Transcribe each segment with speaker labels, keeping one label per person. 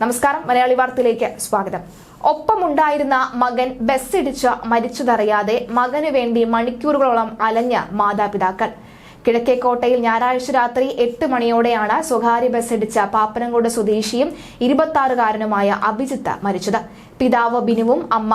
Speaker 1: നമസ്കാരം മലയാളി വാർത്തയിലേക്ക് സ്വാഗതം. ഒപ്പമുണ്ടായിരുന്ന മകൻ ബസ്സിടിച്ച് മരിച്ചതറിയാതെ മകനു വേണ്ടി മണിക്കൂറുകളോളം അലഞ്ഞ മാതാപിതാക്കൾ. കിഴക്കേക്കോട്ടയിൽ ഞായറാഴ്ച രാത്രി എട്ട് മണിയോടെയാണ് സ്വകാര്യ ബസ്സിടിച്ച പാപ്പനംകോട് സ്വദേശിയും ഇരുപത്തിയാറുകാരനുമായ അഭിജിത്ത് മരിച്ചത്. പിതാവ് ബിനുവും അമ്മ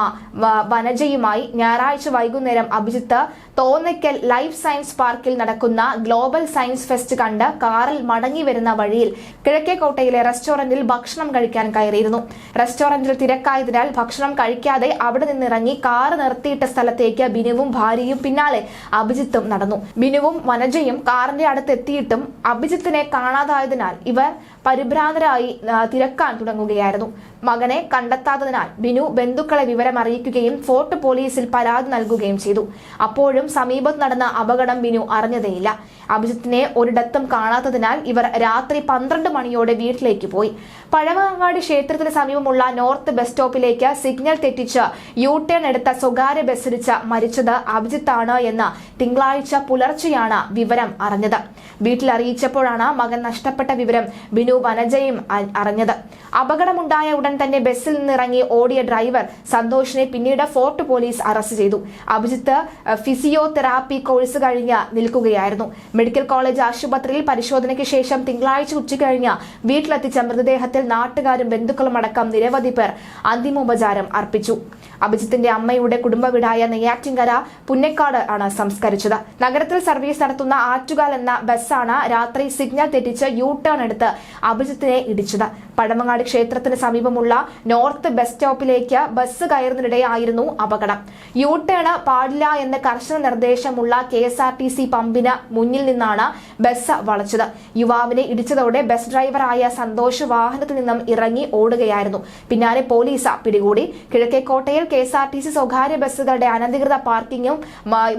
Speaker 1: വനജയുമായി ഞായറാഴ്ച വൈകുന്നേരം അഭിജിത്ത് തോന്നയ്ക്കൽ ലൈഫ് സയൻസ് പാർക്കിൽ നടക്കുന്ന ഗ്ലോബൽ സയൻസ് ഫെസ്റ്റ് കണ്ട് കാറിൽ മടങ്ങി വരുന്ന വഴിയിൽ കിഴക്കേക്കോട്ടയിലെ റെസ്റ്റോറന്റിൽ ഭക്ഷണം കഴിക്കാൻ കയറിയിരുന്നു. റെസ്റ്റോറന്റിൽ തിരക്കായതിനാൽ ഭക്ഷണം കഴിക്കാതെ അവിടെ നിന്നിറങ്ങി കാർ നിർത്തിയിട്ട സ്ഥലത്തേക്ക് ബിനുവും ഭാര്യയും പിന്നാലെ അഭിജിത്തും നടന്നു. ബിനുവും വനജയും കാറിന്റെ അടുത്തെത്തിയിട്ടും അഭിജിത്തിനെ കാണാതായതിനാൽ ഇവർ പരിഭ്രാന്തരായി തിരക്കാൻ തുടങ്ങുകയായിരുന്നു. മകനെ കണ്ടെത്താത്തതിനാൽ ബിനു ബന്ധുക്കളെ വിവരം അറിയിക്കുകയും ഫോർട്ട് പോലീസിൽ പരാതി നൽകുകയും ചെയ്തു. അപ്പോഴും സമീപത്ത് നടന്ന അപകടം ബിനു അറിഞ്ഞതേയില്ല. അഭിജിത്തിനെ ഒരിടത്തും കാണാത്തതിനാൽ ഇവർ രാത്രി പന്ത്രണ്ട് മണിയോടെ വീട്ടിലേക്ക് പോയി. പഴമങ്ങാടി ക്ഷേത്രത്തിന് സമീപമുള്ള നോർത്ത് ബസ് സ്റ്റോപ്പിലേക്ക് സിഗ്നൽ തെറ്റിച്ച് യു ടേൺ എടുത്ത സ്വകാര്യ ബസ്സിടിച്ച് മരിച്ചത് അഭിജിത്താണ് എന്ന് തിങ്കളാഴ്ച പുലർച്ചെയാണ് വിവരം അറിഞ്ഞത്. വീട്ടിൽ അറിയിച്ചപ്പോഴാണ് മകൻ നഷ്ടപ്പെട്ട വിവരം ബിനു വനജയും അറിഞ്ഞത്. അപകടമുണ്ടായ ഉടൻ തന്നെ ബസ്സിൽ നിന്നിറങ്ങി ഓടിയ ഡ്രൈവർ സന്തോഷിനെ പിന്നീട് ഫോർട്ട് പോലീസ് അറസ്റ്റ് ചെയ്തു. അഭിജിത്ത് ഫിസിയോതെറാപ്പി കോഴ്സ് കഴിഞ്ഞ് നിൽക്കുകയായിരുന്നു. മെഡിക്കൽ കോളേജ് ആശുപത്രിയിൽ പരിശോധനയ്ക്ക് ശേഷം തിങ്കളാഴ്ച ഉച്ചകഴിഞ്ഞ് വീട്ടിലെത്തിച്ച മൃതദേഹത്തിൽ നാട്ടുകാരും ബന്ധുക്കളും അടക്കം നിരവധി പേർ അന്തിമോപചാരം അർപ്പിച്ചു. അഭിജിത്തിന്റെ അമ്മയുടെ കുടുംബ വീടായ നെയ്യാറ്റിൻകര പുന്നക്കാട് ആണ് സംസ്കരിച്ചത്. നഗരത്തിൽ സർവീസ് നടത്തുന്ന ആറ്റുകാൽ എന്ന ബസ്സാണ് രാത്രി സിഗ്നൽ തെറ്റിച്ച് യു ടേൺ എടുത്ത് അഭിജിത്തിനെ ഇടിച്ചത്. പഴമങ്ങാട് ക്ഷേത്രത്തിന് സമീപമുള്ള നോർത്ത് ബസ് സ്റ്റോപ്പിലേക്ക് ബസ് കയറുന്നതിനിടെയായിരുന്നു അപകടം. യു ടേൺ പാടില്ല എന്ന കർശന നിർദ്ദേശമുള്ള K S R T C പമ്പിന് മുന്നിൽ നിന്നാണ് ബസ് വളച്ചത്. യുവാവിനെ ഇടിച്ചതോടെ ബസ് ഡ്രൈവറായ സന്തോഷ് വാഹനത്തിൽ നിന്നും ഇറങ്ങി ഓടുകയായിരുന്നു. പിന്നാലെ പോലീസ് പിടികൂടി. കിഴക്കേക്കോട്ടയിൽ K S R T C സ്വകാര്യ ബസ്സുകളുടെ അനധികൃത പാർക്കിങ്ങും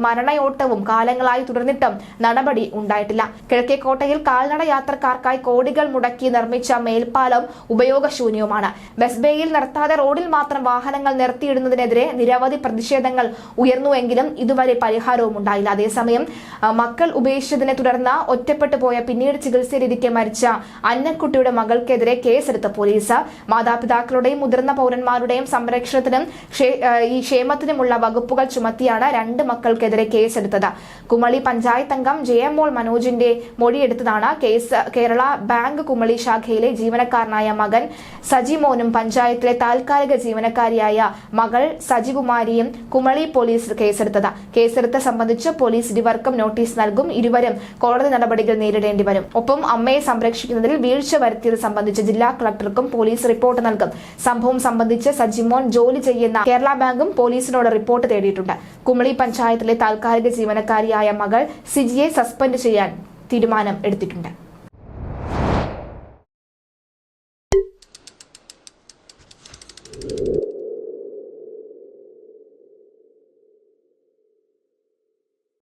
Speaker 1: മരണയോട്ടവും കാലങ്ങളായി തുടർന്നിട്ടും നടപടി ഉണ്ടായിട്ടില്ല. കിഴക്കേക്കോട്ടയിൽ കാൽനട യാത്രക്കാർക്കായി കോടികൾ മുടക്കി നിർമ്മിച്ച മേൽപ്പാലം ഉപയോഗശൂന്യവുമാണ്. ബസ് ബേയിൽ നിർത്താതെ റോഡിൽ മാത്രം വാഹനങ്ങൾ നിർത്തിയിടുന്നതിനെതിരെ നിരവധി പ്രതിഷേധങ്ങൾ ഉയർന്നുവെങ്കിലും ഇതുവരെ പരിഹാരവും ഉണ്ടായില്ല അതേസമയം മക്കൾ ഉപേക്ഷിച്ചതിനെ തുടർന്ന് ഒറ്റപ്പെട്ടു പോയ പിന്നീട് ചികിത്സയിലിരിക്കെ മരിച്ച അന്നക്കുട്ടിയുടെ മകൾക്കെതിരെ കേസെടുത്ത പോലീസ്. മാതാപിതാക്കളുടെയും മുതിർന്ന പൗരന്മാരുടെയും സംരക്ഷണത്തിനും ഈ ക്ഷേമത്തിനുമുള്ള വകുപ്പുകൾ ചുമത്തിയാണ് രണ്ട് മക്കൾക്കെതിരെ കേസെടുത്തത്. കുമളി പഞ്ചായത്ത് അംഗം ജയമോൾ മനോജിന്റെ മൊഴിയെടുത്തതാണ് കേസ് കേരള ബാങ്ക് കുമളി ശാഖയിലെ ജീവനക്കാരനായ മകൻ സജിമോനും പഞ്ചായത്തിലെ താൽക്കാലിക ജീവനക്കാരിയായ മകൾ സജികുമാരിയും കുമളി പോലീസ് കേസെടുത്തത്. കേസെടുത്ത് സംബന്ധിച്ച് പോലീസ് ഇരുവർക്കും നോട്ടീസ് നൽകും. ഇരുവരും കോടതി നടപടികൾ നേരിടേണ്ടി വരും. ഒപ്പം അമ്മയെ സംരക്ഷിക്കുന്നതിൽ വീഴ്ച വരുത്തിയത് സംബന്ധിച്ച് ജില്ലാ കളക്ടർക്കും പോലീസ് റിപ്പോർട്ട് നൽകും. സംഭവം സംബന്ധിച്ച് സജിമോൻ ജോലി ചെയ്യുന്ന കേരള ബാങ്കും പോലീസിനോട് റിപ്പോർട്ട് തേടിയിട്ടുണ്ട്. കുമളി പഞ്ചായത്തിലെ താൽക്കാലിക ജീവനക്കാരിയായ മകൾ സിജിയെ സസ്പെൻഡ് ചെയ്യാൻ തീരുമാനം എടുത്തിട്ടുണ്ട്.